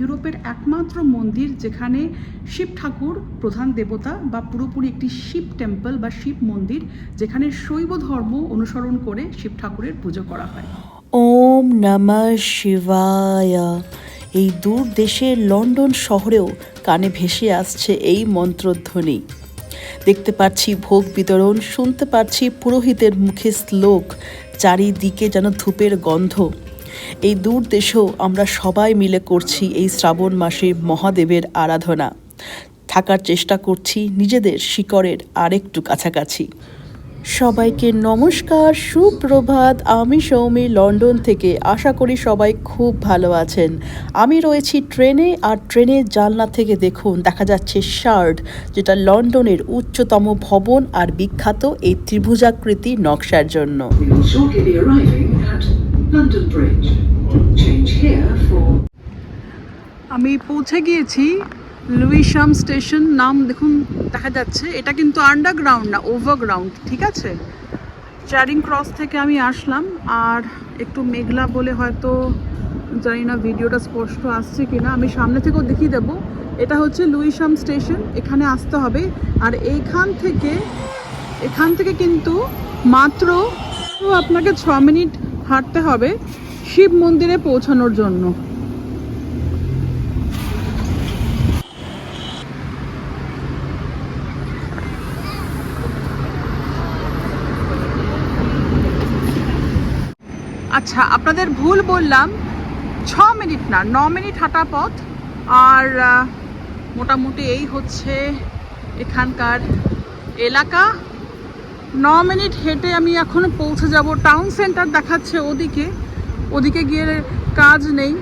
ইউরোপের একমাত্র মন্দির যেখানে শিব ঠাকুর, প্রধান দেবতা বা পুরোপুরি একটি শিব টেম্পল বা শিব মন্দির যেখানে শৈব ধর্ম অনুসরণ করে শিব ঠাকুরের পুজো করা হয়। ওম নমঃ শিবায়। এই দূর দেশের লন্ডন শহরেও কানে ভেসে আসছে এই মন্ত্রধ্বনি। দেখতে পাচ্ছি ভোগ বিতরণ, শুনতে পাচ্ছি পুরোহিতের মুখে শ্লোক, চারিদিকে যেন ধূপের গন্ধ। এই দূর দেশেও আমরা সবাই মিলে করছি এই শ্রাবণ মাসে মহাদেবের আরাধনা। থাকার চেষ্টা করছি নিজেদের শিকড়ের আরেকটু কাছাকাছি। সবাইকে নমস্কার, সুপ্রভাত। আমি সৌমি, লন্ডন থেকে। আশা করি সবাই খুব ভালো আছেন। আমি রয়েছি ট্রেনে, আর ট্রেনের জানলা থেকে দেখুন, দেখা যাচ্ছে শার্ড যেটা লন্ডনের উচ্চতম ভবন আর বিখ্যাত এই ত্রিভুজাকৃতি নকশার জন্য। London Bridge. Change here for আমি পৌঁছে গিয়েছি লুইশাম স্টেশন নাম দেখুন দেখা যাচ্ছে। এটা কিন্তু আন্ডারগ্রাউন্ড না ওভারগ্রাউন্ড ঠিক আছে? চারিং ক্রস থেকে আমি আসলাম আর একটু মেঘলা বলে হয়তো জানি না ভিডিওটা স্পষ্ট আসছে কি না আমি সামনে থেকেও দেখিয়ে দেবো। এটা হচ্ছে লুইশাম স্টেশন, এখানে আসতে হবে। আর এইখান থেকে, এখান থেকে কিন্তু মাত্র আপনাকে ছ মিনিট হাঁটতে হবে শিব মন্দিরে পৌঁছানোর জন্য। আচ্ছা আপনাদের ভুল বললাম, ছ মিনিট না, ন মিনিট হাঁটা পথ। আর মোটামুটি এই হচ্ছে এখানকার এলাকা। ন মিনিট হেঁটে আমি এখন পৌঁছে যাব। টাউন সেন্টার দেখাচ্ছে ওদিকে। ওদিকে গিয়ে কাজ নেই।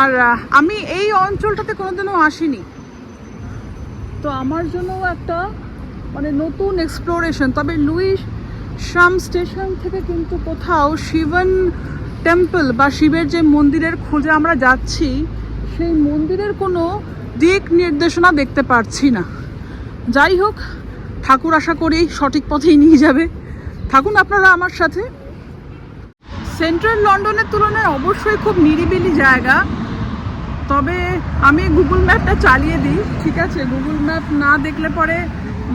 আর আমি এই অঞ্চলটাতে কোনোদিনও আসিনি। তো আমার জন্য একটা মানে নতুন এক্সপ্লোরেশন তবে লুইস শাম স্টেশন থেকে কিন্তু কোথাও শিবন টেম্পল বা শিবের যে মন্দিরের খোঁজে আমরা যাচ্ছি, সেই মন্দিরের কোনো দিক নির্দেশনা দেখতে পারছি না। যাই হোক ঠাকুর আশা করি সঠিক পথেই নিয়ে যাবে। থাকুন আপনারা আমার সাথে। সেন্ট্রাল লন্ডনের তুলনায় অবশ্যই খুব নিরিবিলি জায়গা। তবে আমি গুগল ম্যাপটা চালিয়ে দিই, ঠিক আছে? গুগল ম্যাপ না দেখলে পরে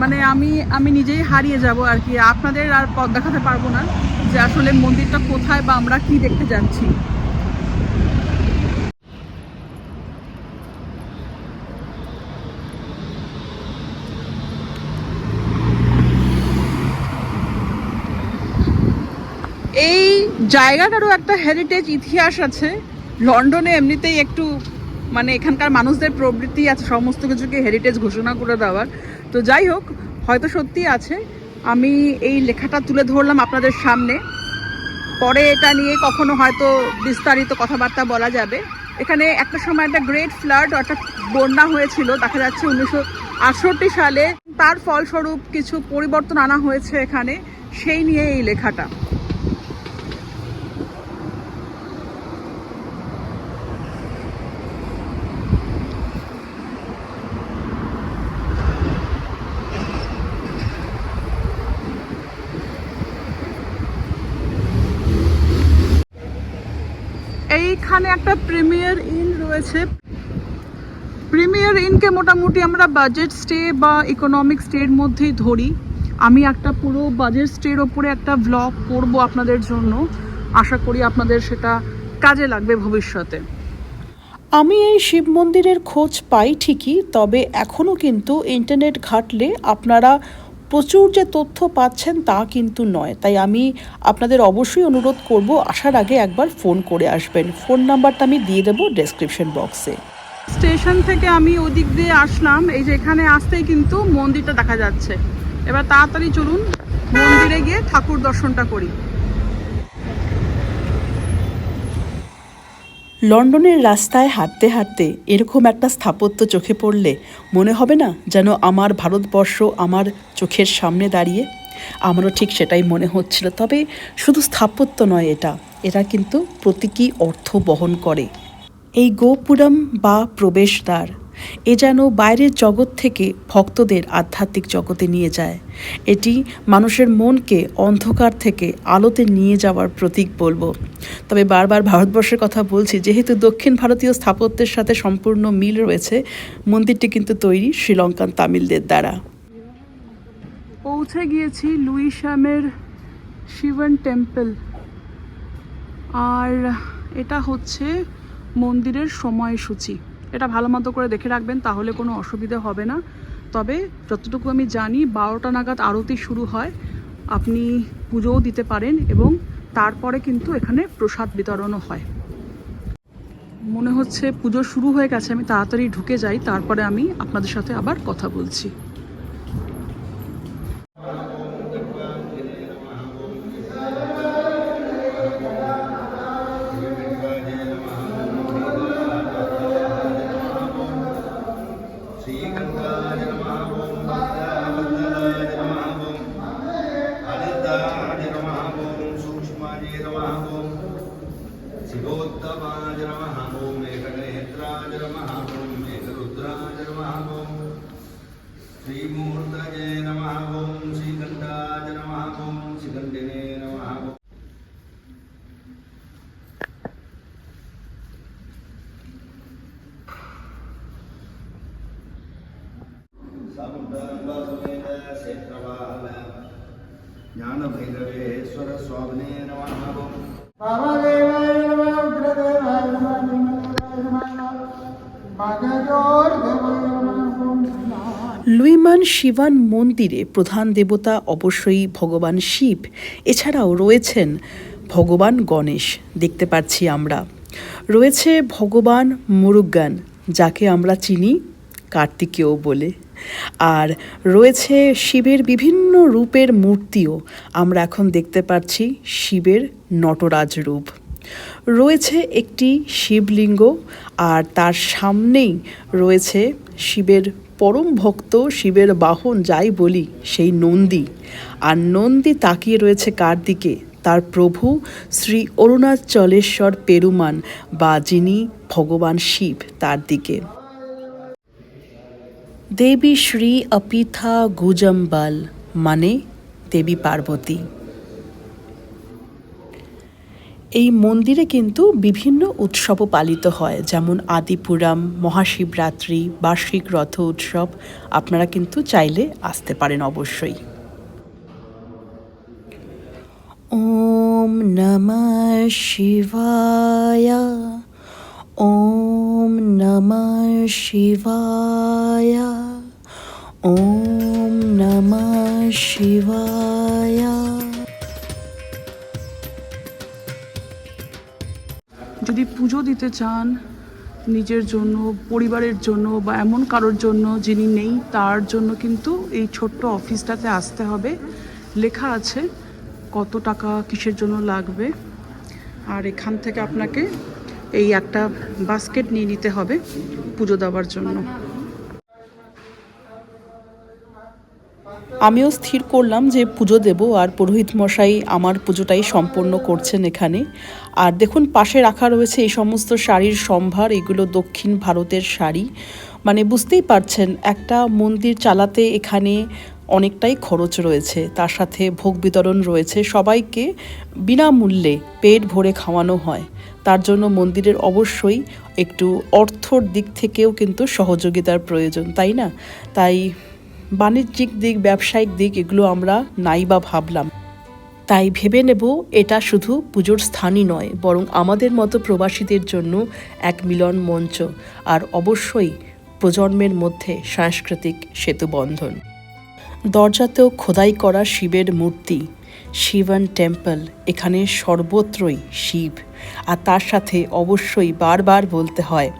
মানে আমি আমি নিজেই হারিয়ে যাব আর কি। আপনাদের আর পথ দেখাতে পারব না যে আসলে মন্দিরটা কোথায় বা আমরা কি দেখতে যাচ্ছি এই জায়গাটারও একটা হেরিটেজ ইতিহাস আছে। লন্ডনে এমনিতেই একটু মানে এখানকার মানুষদের প্রবৃত্তি আছে, সমস্ত কিছুকে হেরিটেজ ঘোষণা করে দেওয়ার। তো যাই হোক, হয়তো সত্যি আছে। আমি এই লেখাটা তুলে ধরলাম আপনাদের সামনে। পরে এটা নিয়ে কখনো হয়তো বিস্তারিত কথাবার্তা বলা যাবে। এখানে একটা সময় একটা গ্রেট ফ্লাড অর্থাৎ বন্যা হয়েছিল, দেখা যাচ্ছে উনিশশো আটষট্টি সালে। তার ফলস্বরূপ কিছু পরিবর্তন আনা হয়েছে এখানে। সেই নিয়ে এই লেখাটা। এইখানে একটা প্রিমিয়ার ইন রয়েছে। প্রিমিয়ার ইনকে মোটামুটি আমরা বাজেট স্টে বা ইকোনমিক স্টের মধ্যেই ধরি। আমি একটা পুরো বাজেট স্টের ওপরে একটা ব্লগ করব আপনাদের জন্য। আশা করি আপনাদের সেটা কাজে লাগবে ভবিষ্যতে। আমি এই শিব মন্দিরের খোঁজ পাই ঠিকই, তবে এখনও কিন্তু ইন্টারনেট ঘাটলে আপনারা প্রচুর যে তথ্য পাচ্ছেন তা কিন্তু নয়। তাই আমি আপনাদের অবশ্যই অনুরোধ করব, আসার আগে একবার ফোন করে আসবেন। ফোন নাম্বারটা আমি দিয়ে দেবো ডেসক্রিপশন বক্সে স্টেশন থেকে আমি ওদিক দিয়ে আসলাম, এই যে এখানে আসতেই কিন্তু মন্দিরটা দেখা যাচ্ছে। এবার তাড়াতাড়ি চলুন, মন্দিরে গিয়ে ঠাকুর দর্শনটা করি। লন্ডনের রাস্তায় হাঁটতে হাঁটতে এরকম একটা স্থাপত্য চোখে পড়লে মনে হবে না যেন আমার ভারতবর্ষ আমার চোখের সামনে দাঁড়িয়ে? আমারও ঠিক সেটাই মনে হচ্ছিল। তবে শুধু স্থাপত্য নয় এটা এটা কিন্তু প্রতীকী অর্থ বহন করে। এই গোপুরম বা প্রবেশদ্বার এ যেন বাইরের জগৎ থেকে ভক্তদের আধ্যাত্মিক জগতে নিয়ে যায়। এটি মানুষের মনকে অন্ধকার থেকে আলোতে নিয়ে যাওয়ার প্রতীক বলব। তবে বারবার ভারতবর্ষের কথা বলছি, যেহেতু দক্ষিণ ভারতীয় স্থাপত্যের সাথে সম্পূর্ণ মিল রয়েছে, মন্দিরটি কিন্তু তৈরি শ্রীলঙ্কান তামিলদের দ্বারা। পৌঁছে গিয়েছি লুইশ্যামের শিবন টেম্পল। আর এটা হচ্ছে মন্দিরের সময়সূচি। এটা ভালো মতো করে দেখে রাখবেন, তাহলে কোনো অসুবিধে হবে না। তবে যতটুকু আমি জানি, বারোটা নাগাদ আরতি শুরু হয়, আপনি পুজোও দিতে পারেন এবং তারপরে কিন্তু এখানে প্রসাদ বিতরণও হয়। মনে হচ্ছে পুজো শুরু হয়ে গেছে, আমি তাড়াতাড়ি ঢুকে যাই, তারপরে আমি আপনাদের সাথে আবার কথা বলছি। লুইমান শিবান মন্দিরে প্রধান দেবতা অবশ্যই ভগবান শিব। এছাড়াও রয়েছেন ভগবান গণেশ, দেখতে পাচ্ছি আমরা। রয়েছে ভগবান মুরুগান যাকে আমরা চিনি কার্তিকেয় বলে। আর রয়েছে শিবের বিভিন্ন রূপের মূর্তিও। আমরা এখন দেখতে পাচ্ছি শিবের নটরাজ রূপ। রয়েছে একটি শিবলিঙ্গ আর তার সামনেই রয়েছে শিবের পরম ভক্ত, শিবের বাহন, যাই বলি, সেই নন্দী। আর নন্দী তাকিয়ে রয়েছে কার দিকে? তার প্রভু শ্রী অরুণাচলেশ্বর পেরুমান বা যিনি ভগবান শিব তার দিকে। দেবী শ্রী অপিথা গুজম্বাল মানে দেবী পার্বতী। এই মন্দিরে কিন্তু বিভিন্ন উৎসবও পালিত হয়, যেমন আদিপুরাম, মহাশিবরাত্রি, বার্ষিক রথ উৎসব, আপনারা কিন্তু চাইলে আসতে পারেন অবশ্যই। ওম নম শিবায়। ওম নমঃ শিবায়। ওম নমঃ শিবায়। যদি পুজো দিতে চান নিজের জন্য, পরিবারের জন্য বা এমন কারোর জন্য যিনি নেই, তার জন্য কিন্তু এই ছোট্ট অফিসটাতে আসতে হবে। লেখা আছে কত টাকা কিসের জন্য লাগবে। আর এখান থেকে আপনাকে এই একটা বাস্কেট নিয়ে নিতে হবে পুজো দেওয়ার জন্য। আমিও স্থির করলাম যে পুজো দেব আর পুরোহিত মশাই আমার পুজোটাই সম্পন্ন করছেন এখানে। আর দেখুন, পাশে রাখা রয়েছে এই সমস্ত শাড়ির সম্ভার, এগুলো দক্ষিণ ভারতের শাড়ি। মানে বুঝতেই পারছেন, একটা মন্দির চালাতে এখানে অনেকটাই খরচ রয়েছে। তার সাথে ভোগ বিতরণ রয়েছে। সবাইকে বিনামূল্যে পেট ভরে খাওয়ানো হয়। তার জন্য মন্দিরের অবশ্যই একটু অর্থর দিক থেকেও কিন্তু সহযোগিতার প্রয়োজন, তাই না? তাই বাণিজ্যিক দিক, ব্যবসায়িক দিক এগুলো আমরা নাই বা ভাবলাম। তাই ভেবে নেব এটা শুধু পুজোর স্থানই নয়, বরং আমাদের মতো প্রবাসীদের জন্য এক মিলন মঞ্চ, আর অবশ্যই প্রজন্মের মধ্যে সাংস্কৃতিক সেতুবন্ধন। দরজাতেও খোদাই করা শিবের মূর্তি। শিবন টেম্পল, এখানে সর্বত্রই শিব। আর তার সাথে অবশ্যই বারবার বলতে হয়,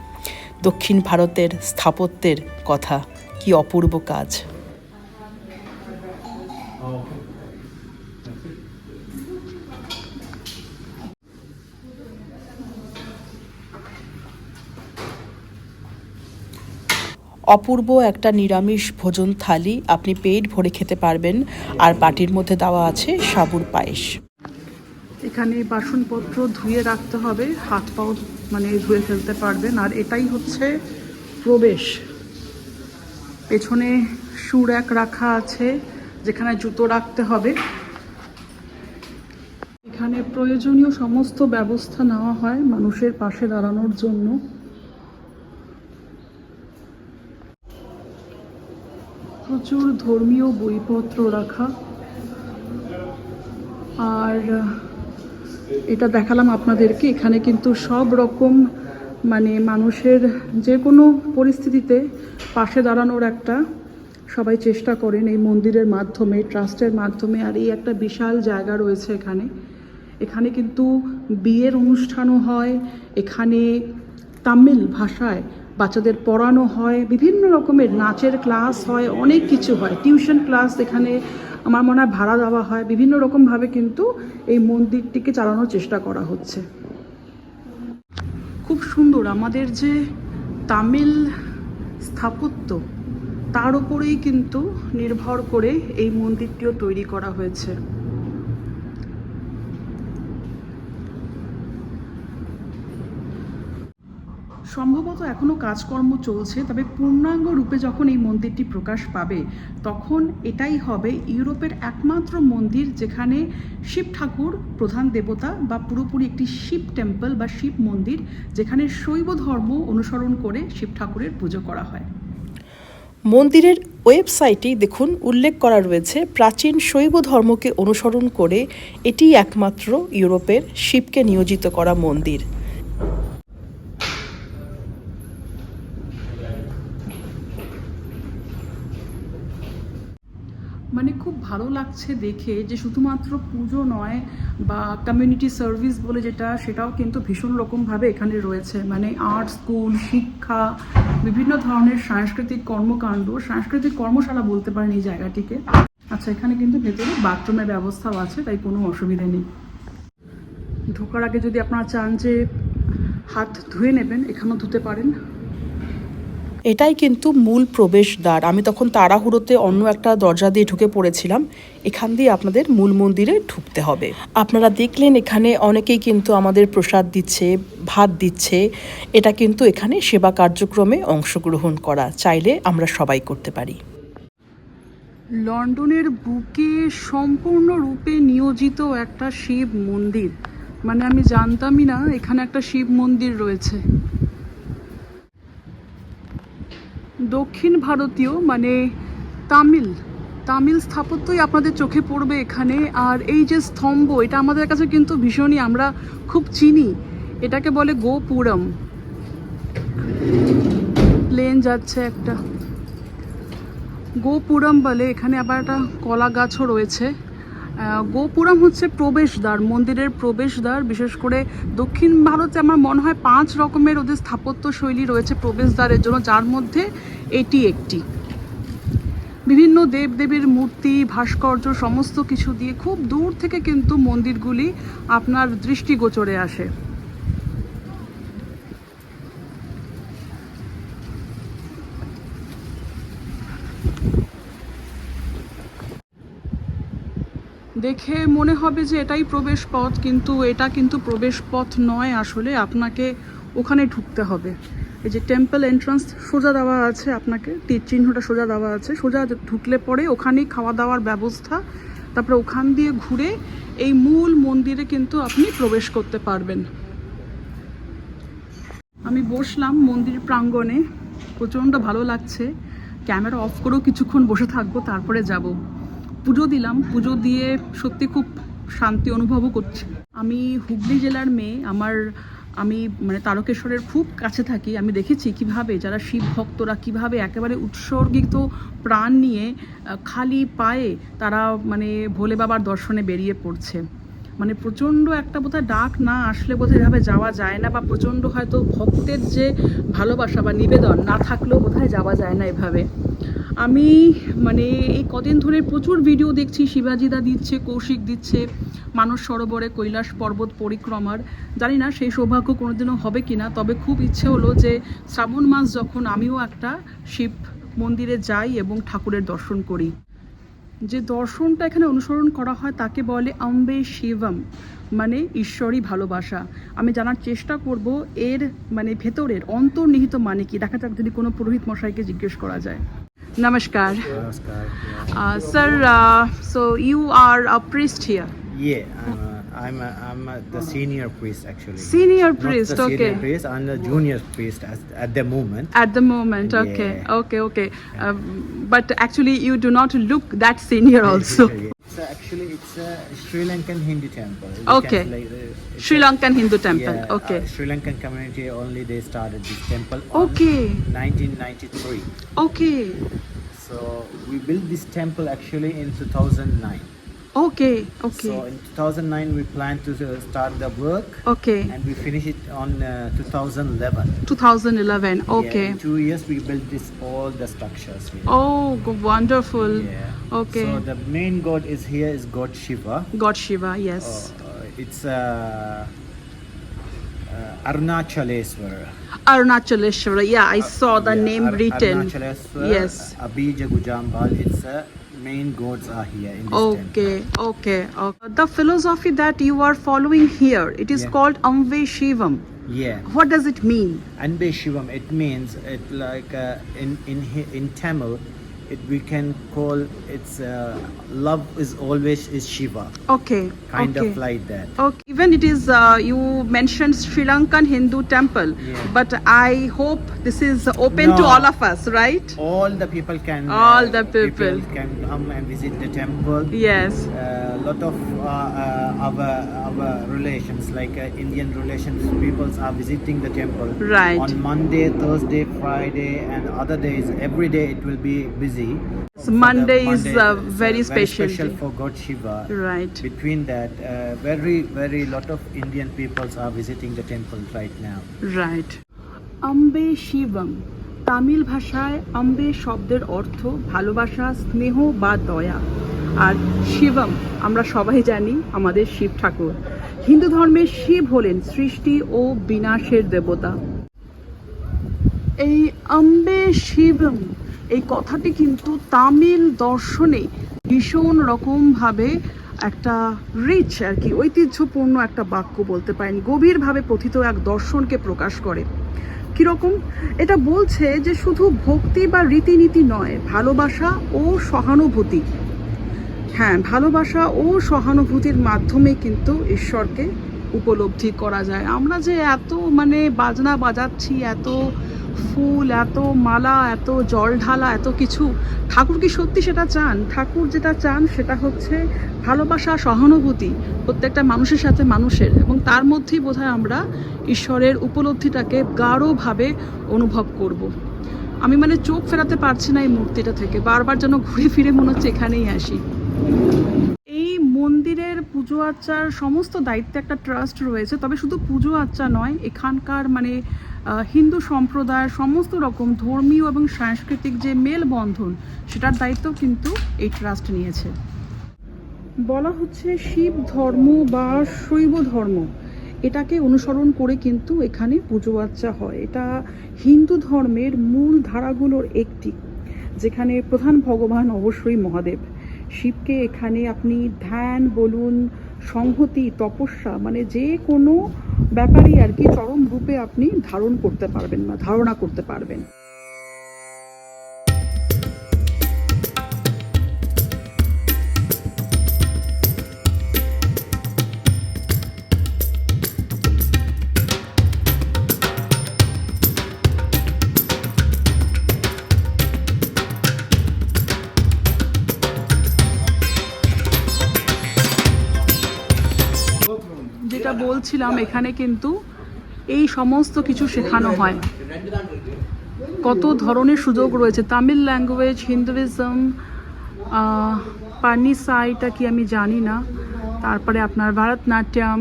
দক্ষিণ ভারতের স্থাপত্যের কথা, কি অপূর্ব কাজ। অপূর্ব একটা নিরামিষ ভোজন থালি আপনি পেট ভরে খেতে পারবেন। আর বাটির মধ্যে দেওয়া আছে সাবুর পায়েস। এখানে বাসনপত্র ধুয়ে রাখতে হবে, হাত পাও মানে ধুয়ে ফেলতে পারবেন। আর এটাই হচ্ছে প্রবেশ। পেছনে শু র্যাক রাখা আছে, যেখানে জুতো রাখতে হবে। এখানে প্রয়োজনীয় সমস্ত ব্যবস্থা নেওয়া হয় মানুষের পাশে দাঁড়ানোর জন্য। প্রচুর ধর্মীয় বইপত্র রাখা। আর, এটা দেখালাম আপনাদেরকে। এখানে কিন্তু সব রকম মানে মানুষের যে কোনো পরিস্থিতিতে পাশে দাঁড়ানোর একটা সবাই চেষ্টা করেন এই মন্দিরের মাধ্যমে, ট্রাস্টের মাধ্যমে। আর এই একটা বিশাল জায়গা রয়েছে এখানে। এখানে কিন্তু বিয়ের অনুষ্ঠানও হয়। এখানে তামিল ভাষায় বাচ্চাদের পড়ানো হয়, বিভিন্ন রকমের নাচের ক্লাস হয়, অনেক কিছু হয়। টিউশন ক্লাস এখানে আমার মনে হয় ভাড়া দেওয়া হয়, বিভিন্ন রকমভাবে কিন্তু এই মন্দিরটিকে চালানোর চেষ্টা করা হচ্ছে। খুব সুন্দর আমাদের যে তামিল স্থাপত্য, তার উপরেই কিন্তু নির্ভর করে এই মন্দিরটিও তৈরি করা হয়েছে। সম্ভবত এখনও কাজকর্ম চলছে, তবে পূর্ণাঙ্গ রূপে যখন এই মন্দিরটি প্রকাশ পাবে, তখন এটাই হবে ইউরোপের একমাত্র মন্দির যেখানে শিব ঠাকুর, প্রধান দেবতা বা পুরোপুরি একটি শিব টেম্পল বা শিব মন্দির যেখানে শৈব ধর্ম অনুসরণ করে শিব ঠাকুরের পুজো করা হয়। মন্দিরের ওয়েবসাইটেই দেখুন উল্লেখ করা রয়েছে, প্রাচীন শৈব ধর্মকে অনুসরণ করে এটি একমাত্র ইউরোপের শিবকে নিয়োজিত করা মন্দির মানে খুব ভালো লাগছে দেখে যে শুধুমাত্র পুজো নয় বা কমিউনিটি সার্ভিস বলে যেটা, সেটাও কিন্তু ভীষণ রকমভাবে এখানে রয়েছে। মানে আর্ট স্কুল শিক্ষা, বিভিন্ন ধরনের সাংস্কৃতিক কর্মকাণ্ড। সাংস্কৃতিক কর্মশালা বলতে পারেন এই জায়গাটিকে। আচ্ছা এখানে কিন্তু ভেতরে বাথরুমের ব্যবস্থাও আছে, তাই কোনো অসুবিধে নেই। ঢোকার আগে যদি আপনারা চান যে হাত ধুয়ে নেবেন, এখানেও ধুতে পারেন। এটাই কিন্তু মূল প্রবেশদ্বার। আমি তখন তাড়াহুড়োতে অন্য একটা দরজা দিয়ে ঢুকে পড়েছিলাম। এখান দিয়ে আপনাদের মূল মন্দিরে ঢুকতে হবে। আপনারা দেখলেন এখানে অনেকেই কিন্তু আমাদের প্রসাদ দিচ্ছে, ভাত দিচ্ছে। এটা কিন্তু এখানে সেবা কার্যক্রমে অংশগ্রহণ করা। চাইলে আমরা সবাই করতে পারি। লন্ডনের বুকে সম্পূর্ণরূপে নিয়োজিত একটা শিব মন্দির। মানে আমি জানতামই না, এখানে একটা শিব মন্দির রয়েছে। দক্ষিণ ভারতীয় মানে তামিল তামিল স্থাপত্যই আপনাদের চোখে পড়বে এখানে। আর এই যে স্তম্ভ, এটা আমাদের কাছে কিন্তু ভীষণই আমরা খুব চিনি। এটাকে বলে গোপুরম। প্লেন যাচ্ছে একটা। গোপুরম বলে এখানে আবার একটা কলা গাছও রয়েছে। গোপুরম হচ্ছে প্রবেশদ্বার, মন্দিরের প্রবেশদ্বার, বিশেষ করে দক্ষিণ ভারতে আমার মনে হয় পাঁচ রকমের ওদের স্থাপত্য শৈলী রয়েছে প্রবেশদ্বারের জন্য, যার মধ্যে এটি একটি। বিভিন্ন দেবদেবীর মূর্তি, ভাস্কর্য, সমস্ত কিছু দিয়ে খুব দূর থেকে কিন্তু মন্দিরগুলি আপনার দৃষ্টিগোচরে আসে। দেখে মনে হবে যে এটাই প্রবেশ পথ, কিন্তু এটা কিন্তু প্রবেশ পথ নয় আসলে, আপনাকে ওখানে ঢুকতে হবে। এই যে টেম্পল এন্ট্রান্স সোজা দেওয়া আছে আপনাকে, তীর চিহ্নটা সোজা দেওয়া আছে। সোজা ঢুকলে পরে ওখানেই খাওয়া দাওয়ার ব্যবস্থা, তারপরে ওখান দিয়ে ঘুরে এই মূল মন্দিরে কিন্তু আপনি প্রবেশ করতে পারবেন। আমি বসলাম মন্দির প্রাঙ্গণে, প্রচণ্ড ভালো লাগছে। ক্যামেরা অফ করেও কিছুক্ষণ বসে থাকব, তারপরে যাব। পুজো দিলাম। পুজো দিয়ে সত্যি খুব শান্তি অনুভবও করছি। আমি হুগলি জেলার মেয়ে। আমার, আমি মানে তারকেশ্বরের খুব কাছে থাকি। আমি দেখেছি কীভাবে যারা শিব ভক্তরা কীভাবে একেবারে উৎসর্গিত প্রাণ নিয়ে খালি পায়ে তারা মানে ভোলে বাবার দর্শনে বেরিয়ে পড়ছে। মানে প্রচণ্ড একটা বোধহয় ডাক না আসলে বোধহয় এভাবে যাওয়া যায় না বা প্রচণ্ড হয়তো ভক্তের যে ভালোবাসা বা নিবেদন না থাকলেও বোধহয় যাওয়া যায় না এভাবে। আমি মানে এই কদিন ধরে প্রচুর ভিডিও দেখছি শিবাজিদা দিচ্ছে, কৌশিক দিচ্ছে, মানস সরোবরে, কৈলাস পর্বত পরিক্রমার। জানি না সেই সৌভাগ্য কোনোদিনও হবে কি না তবে খুব ইচ্ছে হলো যে শ্রাবণ মাস যখন আমিও একটা শিব মন্দিরে যাই এবং ঠাকুরের দর্শন করি। যে দর্শনটা এখানে অনুসরণ করা হয় তাকে বলে অম্বে শিবম মানে ঈশ্বরই ভালোবাসা। আমি জানার চেষ্টা করব এর মানে ভেতরের অন্তর্নিহিত মানে কি, দেখা যাক যদি কোনো পুরোহিত মশাইকে জিজ্ঞেস করা যায়। Namaskar. Namaskar. Uh, sir, uh, so you are a priest here. Yeah, I'm, a, I'm, a, the senior priest actually. Senior Not priest, the senior okay. priest, I'm the junior priest at, at the moment. At the moment, okay, Yeah. okay, okay. Um, but actually, you do not look that senior also. A, actually it's a Sri Lankan Hindu temple. You Okay. like, uh, it's Sri a- Lankan Hindu temple, Yeah, okay. uh, Sri Lankan community only they started this temple. on Okay. 1993. Okay, So we built this temple actually in 2009. Okay, okay. So in 2009 we planned to uh, start the work okay. and we finished it on uh, 2011. 2011, Yeah, okay. in two years we built this all the structures here. Oh, wonderful. Yeah. Okay. So the main god is here is God Shiva. God Shiva, yes. Uh, it's uh, uh, Arunachaleswar. Arunachaleshwara, yeah, I saw the Yeah, name Ar- written. Yes. Abhija Gujambal. It's uh, main gods are here in this temple. Okay, okay, okay. The philosophy that you are following here, it is Yeah. called Amve Shivam. Yeah. What does it mean? Anbe Shivam. It means it like uh, in in in Tamil, it we can call it's uh, love is always is Shiva. Okay, Kind okay. of like that. Okay. Even it is uh, you mentioned Sri Lankan Hindu temple, Yeah. but I hope this is open to all of us, right? all the people can All uh, the people. can come and visit the temple Yes. a lot of uh, uh, our our relations like uh, indian relations peoples are visiting the temple Right. on monday thursday friday and other days every day it will be busy So For the Monday is, Monday, uh, it's, very special special day. for god shiva Right. between that uh, very very lot of indian peoples are visiting the temple right now right Anbe Sivam Tamil ভাষায় আম্বে শব্দের অর্থ ভালোবাসা স্নেহ বা দয়া আর শিবম আমরা সবাই জানি আমাদের শিব ঠাকুর হিন্দু ধর্মের শিব হলেন সৃষ্টি ও বিনাশের দেবতা এই আম্বে শিবম এই কথাটি কিন্তু তামিল দর্শনে ভীষণ রকমভাবে একটা রিচ আর কি, ঐতিহ্যপূর্ণ একটা বাক্য বলতে পারেন। গভীরভাবে প্রথিত এক দর্শনকে প্রকাশ করে। কীরকম? এটা বলছে যে শুধু ভক্তি বা রীতিনীতি নয়, ভালোবাসা ও সহানুভূতি। হ্যাঁ ভালোবাসা ও সহানুভূতির মাধ্যমে কিন্তু ঈশ্বরকে উপলব্ধি করা যায়। আমরা যে এত মানে বাজনা বাজাচ্ছি, এত ফুল, এত মালা, এত জল ঢালা, এত কিছু, ঠাকুর কি সত্যি সেটা চান? ঠাকুর যেটা চান সেটা হচ্ছে ভালোবাসা, সহানুভূতি প্রত্যেকটা মানুষের সাথে মানুষের এবং তার মধ্যেই বোধহয় আমরা ঈশ্বরের উপলব্ধিটাকে গাঢ়ভাবে অনুভব করব। আমি মানে চোখ ফেরাতে পারছি না এই মূর্তিটা থেকে। বারবার যেন ঘুরে ফিরে মনে হচ্ছে এখানেই আসি। পুজো আর্চার সমস্ত দায়িত্বে একটা ট্রাস্ট রয়েছে। তবে শুধু পুজো আর্চা নয়, এখানকার মানে হিন্দু সম্প্রদায়ের সমস্ত রকম ধর্মীয় এবং সাংস্কৃতিক যে মেলবন্ধন, সেটার দায়িত্ব কিন্তু এই ট্রাস্ট নিয়েছে। বলা হচ্ছে শিব ধর্ম বা শৈব ধর্ম, এটাকে অনুসরণ করে কিন্তু এখানে পুজো আর্চা হয়। এটা হিন্দু ধর্মের মূল ধারাগুলোর একটি, যেখানে প্রধান ভগবান অবশ্যই মহাদেব। শিবকে এখানে আপনি ধ্যান, বলুন, সংহতি, তপস্যা মানে যে কোনো ব্যাপারই আর কি চরম রূপে আপনি ধারণ করতে পারবেন না ধারণা করতে পারবেন। বলছিলাম, এখানে কিন্তু এই সমস্ত কিছু শেখানো হয়। কত ধরনের সুযোগ রয়েছে। তামিল ল্যাঙ্গুয়েজ হিন্দুইজম পানিসাইটা কি আমি জানি না। তারপরে আপনার ভারতনাট্যম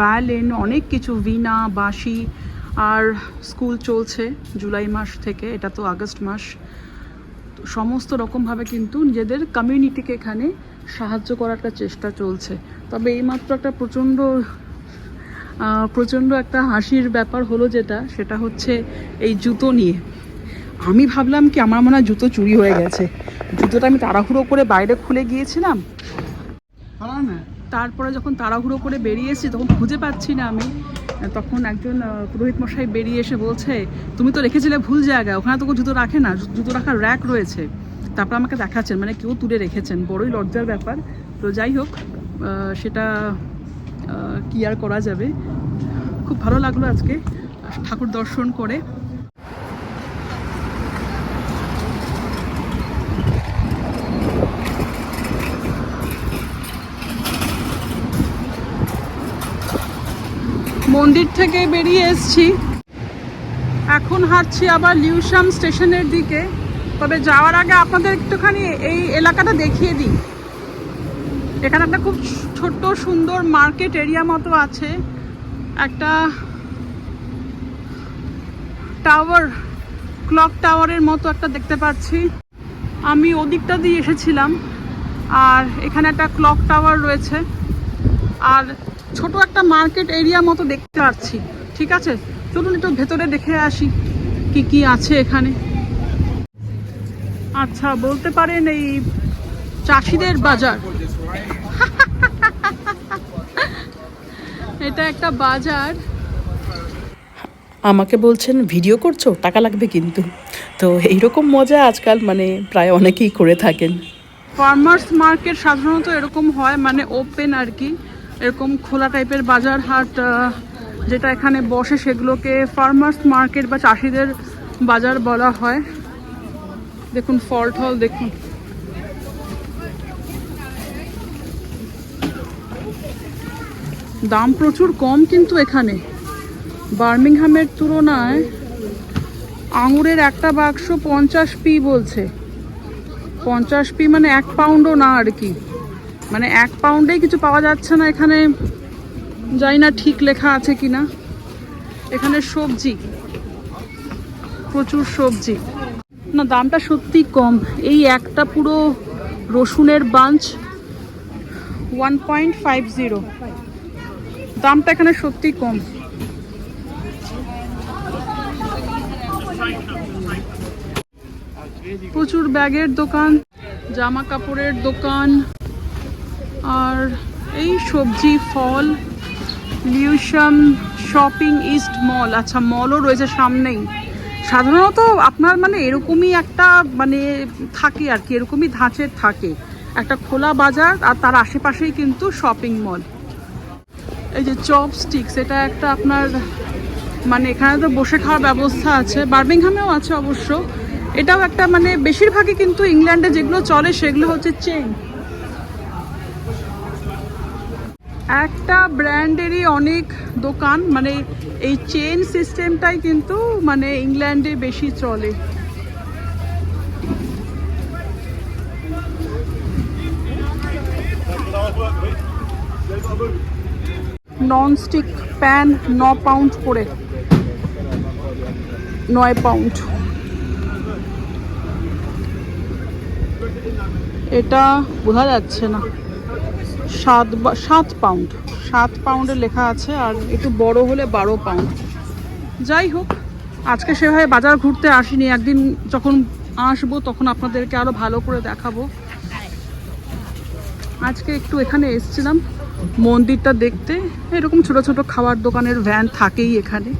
ভায়োলিন অনেক কিছু, ভিনা, বাঁশি, আর স্কুল চলছে জুলাই মাস থেকে, এটা তো আগস্ট মাস। সমস্ত রকমভাবে কিন্তু নিজেদের কমিউনিটিকে এখানে সাহায্য করার একটা চেষ্টা চলছে। তবে এইমাত্র একটা প্রচণ্ড প্রচণ্ড একটা হাসির ব্যাপার হলো যেটা, সেটা হচ্ছে এই জুতো নিয়ে। আমি ভাবলাম কি, আমার মনে হয় জুতো চুরি হয়ে গেছে। জুতোটা আমি তাড়াহুড়ো করে বাইরে খুলে গিয়েছিলাম। তারপরে যখন তাড়াহুড়ো করে বেরিয়েছি তখন খুঁজে পাচ্ছি না আমি। তখন একজন পুরোহিত মশাই বেরিয়ে এসে বলছে, তুমি তো রেখেছিলে ভুল জায়গায় ওখানে তো জুতো রাখে না জুতো রাখার র্যাক রয়েছে। তারপর আমাকে দেখাচ্ছেন মানে কেউ তুলে রেখেছেন। বড়ই লজ্জার ব্যাপার। তো যাই হোক সেটা কি আর করা যাবে? খুব ভালো লাগল আজকে। ঠাকুর দর্শন করে। মন্দির থেকে বেরিয়ে এসছি। এখন হাঁটছি আবার লিউসাম স্টেশনের দিকে। তবে যাওয়ার আগে আপনাদের একটুখানি এই এলাকাটা দেখিয়ে দিই। এখানে একটা খুব ছোট্ট, সুন্দর মার্কেট এরিয়া মতো আছে। একটা টাওয়ার, ক্লক টাওয়ারের মতো একটা দেখতে পাচ্ছি। আমি ওদিকটা দিয়ে এসেছিলাম, আর এখানে একটা ক্লক টাওয়ার রয়েছে। আর ছোট একটা মার্কেট এরিয়া মতো দেখতে পাচ্ছি, ঠিক আছে? চলুন একটু ভেতরে দেখে আসি কি কি আছে এখানে। আচ্ছা বলতে পারেন এই চাষিদের বাজার। এটা একটা বাজার। আমাকে বলছেন ভিডিও করছ? টাকা লাগবে কিন্তু। তো এইরকম মজা আজকাল মানে প্রায় অনেকেই করে থাকেন। ফার্মার্স মার্কেট সাধারণত এরকম হয় মানে ওপেন আর কি। এরকম খোলা টাইপের বাজার হাট যেটা এখানে বসে সেগুলোকে ফার্মার্স মার্কেট বা চাষিদের বাজার বলা হয়। দেখুন ফল টল দেখুন। দাম প্রচুর কম কিন্তু এখানে। বার্মিংহামের তুলনায় আঙুরের একটা বাক্স পঞ্চাশ পি বলছে। পঞ্চাশ পি মানে এক পাউন্ডও না আর কি। মানে এক পাউন্ডেই কিছু পাওয়া যাচ্ছে না এখানে। জানি না ঠিক লেখা আছে কি না। এখানে সবজি। প্রচুর সবজি। না, দামটা সত্যি কম। এই একটা পুরো রসুনের bunch one point five zero. দামটা এখানে সত্যি কম। প্রচুর ব্যাগের দোকান, জামা কাপড়ের দোকান, আর এই সবজি, ফল লিউশাম শপিং ইস্ট মল। আচ্ছা মলও রয়েছে সামনেই। সাধারণত আপনার মানে এরকমই একটা মানে থাকে আর কি, এরকমই ধাঁচের থাকে। একটা খোলা বাজার আর তার আশেপাশেই কিন্তু শপিং মল। এই যে চপস্টিক্স এটা একটা আপনার মানে এখানে তো বসে খাওয়ার ব্যবস্থা আছে। বার্মিংহামেও আছে অবশ্য। এটাও একটা মানে বেশিরভাগই কিন্তু ইংল্যান্ডে যেগুলো চলে সেগুলো হচ্ছে চেন একটা ব্র্যান্ডেরই অনেক দোকান মানে এই চেন সিস্টেমটাই কিন্তু মানে ইংল্যান্ডে বেশি চলে। ননস্টিক প্যান ন পাউন্ড করে। নয় পাউন্ড এটা বোঝা যাচ্ছে না। সাত সাত পাউন্ড সাত পাউন্ডে লেখা আছে, আর একটু বড় হলে বারো পাউন্ড যাই হোক, আজকে সেভাবে বাজার ঘুরতে আসিনি। একদিন যখন আসব, তখন আপনাদেরকে আরও ভালো করে দেখাবো। আজকে একটু এখানে এসেছিলাম। মন্দিরটা দেখতে এরকম ছোট ছোট খাবার দোকানের ভ্যান থাকেই এখানে।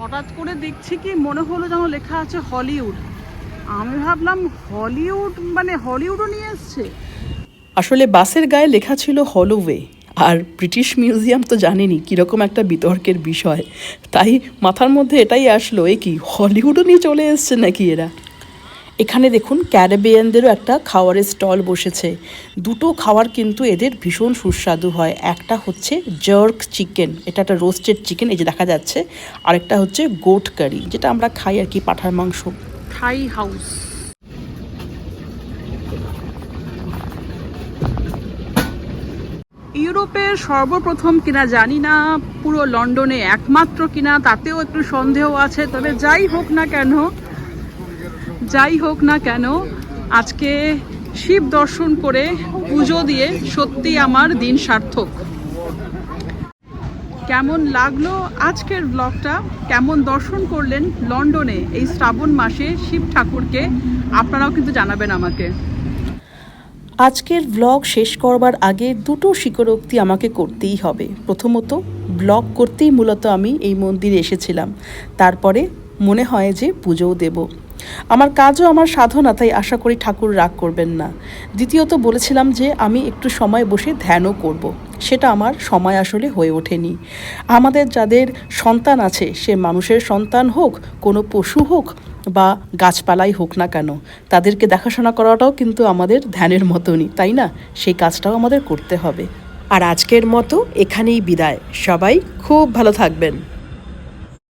হঠাৎ করে দেখছি কি মনে হলো যেন লেখা আছে হলিউড। আমি ভাবলাম, হলিউড মানে হলিউডও নিয়ে এসছে। আসলে বাসের গায়ে লেখা ছিল হলোওয়ে, আর ব্রিটিশ মিউজিয়াম তো জানেনি কীরকম একটা বিতর্কের বিষয়। তাই মাথার মধ্যে এটাই আসলো, এ কি, হলিউডও নিয়ে চলে এসছে নাকি এরা? এখানে দেখুন ক্যারাবিয়ানদেরও একটা খাওয়ারের স্টল বসেছে। দুটো খাওয়ার কিন্তু এদের ভীষণ সুস্বাদু হয়। একটা হচ্ছে জার্ক চিকেন এটা একটা রোস্টেড চিকেন এই যে দেখা যাচ্ছে। আরেকটা হচ্ছে গোট কারি যেটা আমরা খাই আর কি পাঠার মাংস। থাই হাউস ইউরোপের সর্বপ্রথম কিনা জানি না, পুরো লন্ডনে একমাত্র কিনা, তাতেও একটু সন্দেহ আছে। তবে যাই হোক না কেন যাই হোক না কেন, আজকে শিব দর্শন করে পুজো দিয়ে সত্যি আমার দিন সার্থক। কেমন লাগল আজকের ব্লগটা কেমন দর্শন করলেন লন্ডনে এই শ্রাবণ মাসে শিব ঠাকুরকে? আপনারাও কিন্তু জানাবেন আমাকে। আজকের ব্লগ শেষ করবার আগে দুটো স্বীকারোক্তি আমাকে করতেই হবে। প্রথমত ব্লগ করতেই মূলত আমি এই মন্দিরে এসেছিলাম। তারপরে মনে হয় যে পুজোও দেব। আমার কাজও আমার সাধনা, তাই আশা করি ঠাকুর রাগ করবেন না। দ্বিতীয়ত বলেছিলাম যে, আমি একটু সময় বসে ধ্যানও করব। সেটা আমার সময় আসলে হয়ে ওঠেনি। আমাদের যাদের সন্তান আছে, সে মানুষের সন্তান হোক, কোনো পশু হোক, বা গাছপালাই হোক না কেন, তাদেরকে দেখাশোনা করাটাও কিন্তু আমাদের ধ্যানের মতনই, তাই না? সেই কাজটাও আমাদের করতে হবে। আর আজকের মতো এখানেই বিদায়। সবাই খুব ভালো থাকবেন।